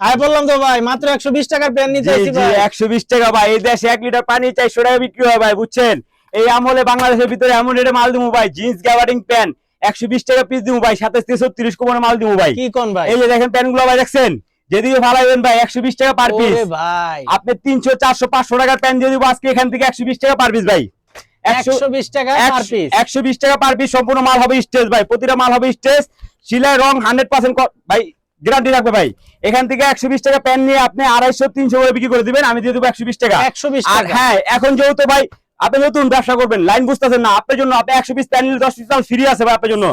আয় বললাম তো ভাই মাত্র একশো বিশ টাকার প্যান নিতে একশো বিশ টাকা ভাই এই দেশে এক লিটার পানি চারশো টাকা বিক্রি হয় ভাই বুঝছেন? এই আমলে বাংলাদেশের ভিতরে এমন রেটে মাল দিবো ভাই জিন্স গ্যাবার্ডিং প্যান্ট একশো বিশ টাকা পিস দিবো ভাই সাতাশ ছত্রিশ কোমরে মাল দিবো ভাই। কি কোন ভাই? এই যে দেখেন প্যান্টগুলো ভাই দেখছেন? যেদিকে ফালাইবেন ভাই একশো বিশ টাকা পার পিস ভাই। আপনি তিনশো চারশো পাঁচশো টাকার প্যান্ট দিয়ে দিব আজকে এখান থেকে একশো বিশ টাকা পার পিস ভাই। একশো বিশ টাকা পার পিস একশো বিশ টাকা পার পিস সম্পূর্ণ মাল হবে স্টেজ ভাই প্রতিটা মাল হবে স্টেজ। সিলাই রং হান্ড্রেড পার্সেন্ট ভাই গ্যারান্টি রাখবে ভাই। এখান থেকে একশো বিশ টাকা প্যান নিয়ে আপনি আড়াইশো তিনশো করে বিক্রি করে দিবেন আমি দিয়ে দেবো একশো বিশ টাকা। একশো বিশ আর হ্যাঁ এখন যেহেতু ভাই আপনি নতুন ব্যবসা করবেন লাইন বুঝতেছেন না আপনার জন্য আপনি একশো পিস প্যান নিলে দশ পিস মাল ফ্রি আছে ভাই আপনার জন্য।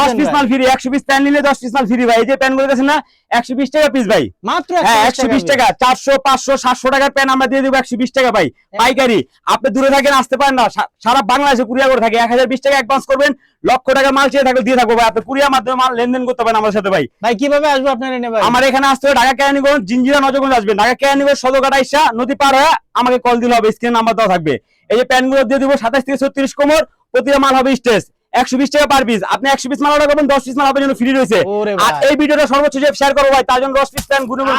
দশ পিস মাল ফ্রি একশো পিস প্যান নিলে দশ পিস মাল ফ্রি ভাই। এই যে প্যানগুলো না একশো বিশ টাকা পিস ভাই। মাত্র হ্যাঁ একশো বিশ টাকা চারশো পাঁচশো সাতশো টাকার প্যান আমরা দিয়ে দেবো একশো বিশ টাকা ভাই। পাইকারি আপনি দূরে থাকেন আসতে পারেন না। সারা বাংলাদেশে কুরিয়া করে থাকে। এক হাজার বিশ টাকা অ্যাডভান্স করবেন লক্ষ টাকা মাল চেয়ে থাকলে দিয়ে থাকব ভাই। আপনি কুরিয়ার মাধ্যমে মাল লেনদেন করতে পারেন আমার সাথে ভাই। ভাই কীভাবে আসব আপনার এনে ভাই? আমার এখানে আসতে হবে ঢাকা কেরানীগঞ্জ জিঞ্জিরা নজরগঞ্জ আসবেন ঢাকা কেরানীগঞ্জ সদরঘাটা ইসা নদী পার হয়ে আমাকে কল দিলে হবে। স্ক্রিন নাম্বার দেওয়া থাকবে। এই যে প্যানগুলো দিয়ে দিব সাতাশ থেকে ছত্রিশ কোমর প্রতিটা মাল হবে স্টেজ একশো বিশ টাকা পার পিস আপনি একশো পিস মাল অর্ডার করবেন দশ পিস মাল আপনার জন্য ফ্রি রয়েছে। আর এই ভিডিওটা সর্বোচ্চ শেয়ার করো ভাই তার জন্য দশ পিস প্যান গুণমান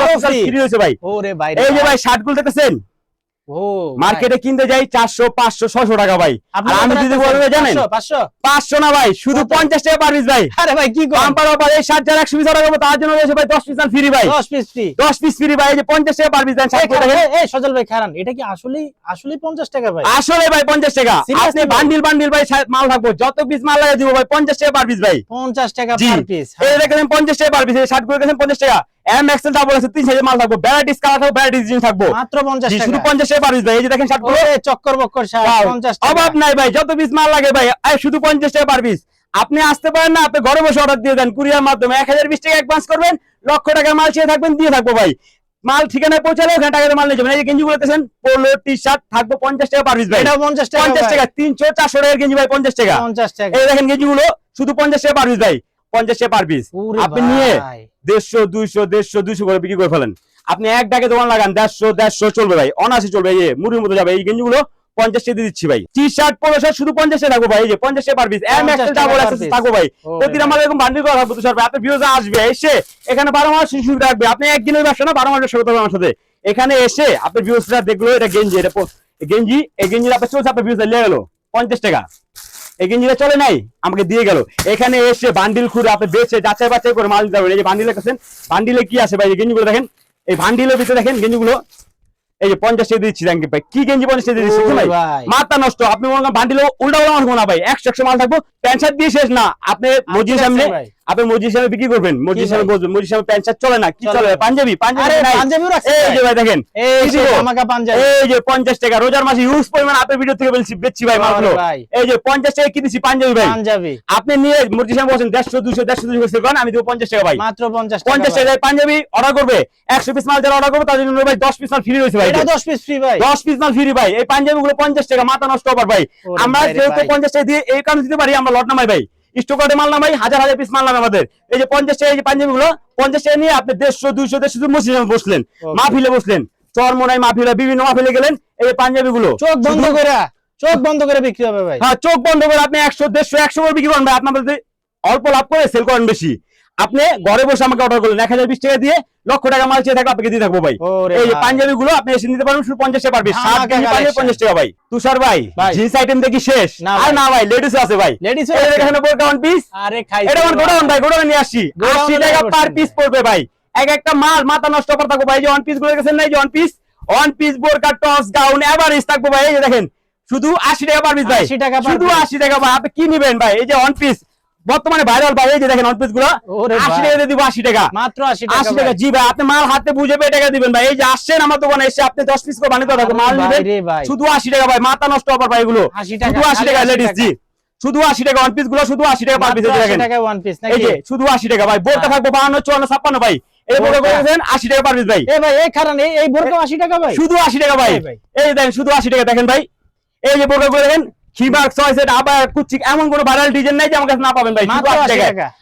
ফ্রি রয়েছে ভাই। ওরে ভাই এই যে ভাই। শার্টগুলো দেখতেছেন মার্কেটে কিনতে যাই চারশো পাঁচশো ছশো টাকা ভাই। আমি যদি? বলব জানেন? 500, 500 পাঁচশো না ভাই শুধু পঞ্চাশ টাকা পার পিস ভাই। আরে ভাই কি অফার এই শার্ট যারা একশো পিস করব তার জন্য রয়েছে ভাই দশ পিস ফ্রি ভাই। 10 পিস ফ্রি দশ পিস ফ্রি ভাই যে পঞ্চাশ টাকা পার পিস দেন সজল ভাই খারান এটা কি আসলেই আসলেই 50 টাকা ভাই? আসলে ভাই পঞ্চাশ টাকা। আপনি বান্ডিল বান্ডিল ভাই মাল থাকব যত পিস মাল লাগিয়ে দিব ভাই পঞ্চাশ টাকা পার পিস ভাই। 50 টাকা পার পিস এই দেখেন পঞ্চাশ টাকা পার পিস শার্টগুলো দেখেন পঞ্চাশ টাকা। এম এক্সেল ডাবল আছে তিন সাইজের মাল থাকব। ভ্যারাইটিস কালার থাকব ভ্যারাইটিস জিনিস থাকব। মাত্র 50 টাকা। শুধু পঞ্চাশ টাকা পার ভাই এই যে দেখেন শার্টগুলো। চক্কর বক্কর শার্ট 50 টাকা। অভাব নাই ভাই যত পিস মাল লাগে ভাই শুধু পঞ্চাশ টাকা পার আপনি আসতে পারেন না আপনি ঘরে বসে অর্ডার দিয়ে দেন কুরিয়ার মাধ্যমে। এক হাজার বিশ টাকা অ্যাডভান্স করবেন লক্ষ টাকার মাল চেয়ে থাকবেন দিয়ে থাকব ভাই। মাল ঠিকানায় পৌঁছালে ওখানে টাকাতে মাল নিয়ে যাবেন। এই যে গেঞ্জি বলতেছেন পোলো টি শার্ট থাকব পঞ্চাশ টাকা পার পিস ভাই। 50 টাকা পঞ্চাশ টাকা তিনশো চারশো টাকার গেঞ্জি ভাই পঞ্চাশ টাকা। 50 টাকা। এই দেখেন গেঞ্জি গুলো শুধু পঞ্চাশ টাকা পার পিস ভাই। পঞ্চাশ টাকা পার পিস আপনি নিয়ে দেড়শো দুইশো দেড়শো দুইশো করে বিক্রি করে ফেলেন। আপনি এক ডাকে দোকান লাগান দেড়শো দেড়শো চলবে ভাই অনাশি চলবে এই মুড়ির মতো যাবে এই গেঞ্জিগুলো পঞ্চাশ টাকা দিচ্ছি ভাই। টি শার্ট শুধু পঞ্চাশ টাকা থাকব ভাই এই যে পঞ্চাশ টাকা পার পিস এম এক্সেল টাকা ডাবল এক্সেল থাকব ভাই। ভাই। মাল এরকম বান্ডিল করা থাকবে তুষার ভাই আপনার ভিউজ আসবে এসে এখানে বারো মাস সুবিধা রাখবে আপনি একদিনের ব্যবসা না বারো মাসের ব্যবসা করতে আমার সাথে। এখানে এসে আপনার ভিউজরা দেখল এটা গেঞ্জি এটা প- এই গেঞ্জি আপনার চলছে আপনার ভিউজ নিয়ে গেল পঞ্চাশ টাকা। এই গেঞ্জিটা চলে নাই? আমাকে দিয়ে গেল। এখানে এসে বান্ডিল খুঁড়ে আপনি বেছে যাচাই বাছাই করে মাল দিতে হবে এই যে বান্ডিলে কাছেন বান্ডিলে কি আছে ভাই? এই গেঞ্জিগুলো দেখেন। এই বান্ডিলের ভিতরে দেখেন গেঞ্জিগুলো। এই যে পঞ্চাশ টাকা দিচ্ছি দেখেন ভাই। কি গেঞ্জি পঞ্চাশ টাকা দিচ্ছি ভাই। মাথা নষ্ট। আপনি মনে করেন বান্ডিলে উল্টা উল্টা মাল না ভাই। একশো একশো মাল থাকব। প্যান্ট শার্ট দিয়ে শেষ না। আপনি মজির সামনে ভাই। আপনি মসজিদ সামনে বিক্রি করবেন। মসজিদ সামনে? বসবেন। মসজিদ সামনে প্যান্ট শার্ট চলে না কি চলে পাঞ্জাবি পাঞ্জাবি পাঞ্জাবিও রাখছে এই যে ভাই। দেখেন এই যে দিব? পাঞ্জাবি। এই যে পঞ্চাশ টাকা রোজার মাসে ইউজ পরিমাণ ভিডিও থেকে বলছি বেচছি ভাই ভাই। এই যে পঞ্চাশ টাকা কি দিচ্ছি পাঞ্জাবি ভাই। পাঞ্জাবি। আপনি নিয়ে মসজিদ সামনে বসেন দুশো দুশো করেন আমি দেবো পঞ্চাশ টাকা ভাই। মাত্র 50 টাকা পাঞ্জাবি অর্ডার করবে। একশো পিস মাল যারা অর্ডার করবে তাদের জন্য ভাই দশ পিস মাল ফ্রি রয়েছে ভাই। এটা 10 পিস ফ্রি ভাই। দশ পিস মাল ফ্রি ভাই। এই পাঞ্জাবি গুলো পঞ্চাশ টাকা মাথা নষ্ট হবার ভাই। আমরা যেহেতু ভাই। পঞ্চাশ টাকা দিয়ে এই কারণে দিতে পারি আমরা লট নামাই ভাই। স্টকার্টে মাল নামাই হাজার হাজার পিস মাল নামে আমাদের। এই যে পঞ্চাশ টাকা এই যে পাঞ্জাবি গুলো পঞ্চাশ টাকা নিয়ে আপনি দেড়শো দুইশো দেড়শো মসজিদে বসলেন. মাহফিলে বসলেন চরমোনাই মাহফিলে বিভিন্ন মাহফিলে গেলেন এই পাঞ্জাবি গুলো চোখ বন্ধ করে চোখ বন্ধ করে বিক্রি হবে ভাই। হ্যাঁ চোখ বন্ধ করে আপনি একশো দেড়শো একশো করে বিক্রি করেন ভাই। আপনাদের অল্প লাভ করে সেল করেন বেশি। আপনি ঘরে বসে আমাকে অর্ডার করলেন। এক হাজার বিশ টাকা দিয়ে লক্ষ টাকা মাল চেয়ে থাকলে আপনাকে দিয়ে থাকব ভাই। এই পাঞ্জাবি গুলো আপনি এসে নিতে পারবেন শুধু পঞ্চাশ টাকা পারবে সাত পাঞ্জাবি পঞ্চাশ টাকা ভাই। তুষার ভাই। জিন্স আইটেম দেখি শেষ। আর। না ভাই লেডিস আছে ভাই। লেডিস এখানে বোরকা ওয়ান পিস আরে খাই এটা আমার গোডাউন ভাই গোডাউন নিয়ে আসছি। আশি টাকা পার পিস পড়বে ভাই। এক একটা মাল মাথা নষ্ট করে থাকব ভাই। যে ওয়ান পিসগুলো গেছেন না? এই যে ওয়ান পিস ওয়ান পিস বোরকা টস গাউন এভারেজ থাকব ভাই। এই যে দেখেন। শুধু আশি টাকা পার পিস ভাই। শুধু আশি টাকা ভাই। আপনি কি নিবেন ভাই? এই যে ওয়ান পিস বর্তমানে ভাইরাল ভাই এই যে দেখেন ওয়ান পিসগুলো আশি টাকা দিব আশি টাকা। মাত্র 80 টাকা আশি টাকা। জি ভাই আপনি মাল হাতে বুঝে পেয়ে টাকা দিবেন ভাই। এই যে আসছেন আমার দোকানে এসে আপনি দশ পিস করে বানিয়ে থাকবেন মাল নিবেন। শুধু আশি টাকা ভাই মাথা নষ্ট হবার ভাই এগুলো। শুধু আশি টাকা লেডিস জি। শুধু আশি টাকা ওয়ান পিসগুলো শুধু আশি টাকা পার পিস মাত্র 80 দেখেন। টাকায় ওয়ান পিস এই যে শুধু আশি টাকা ভাই বোরকা হ্যাঁ। থাকব বাহান্ন চুয়ান্ন ছাপ্পান্ন ভাই। এই বোরকা। করেছেন আশি টাকা পার পিস ভাই। এ ভাই এই খারান এই এই বোরকা 80 টাকা ভাই। শুধু আশি টাকা ভাই। এই ভাই। এই দেখেন শুধু আশি টাকা দেখেন ভাই। এই যে বোরকা করে দেখেন খিমার ছয় সেট আবার কুচিক এমন কোনো ভাইরাল ডিজাইন নাই যে আমার কাছে না পাবেন ভাই শুধু মাত্র 80 80 টাকা টাকা।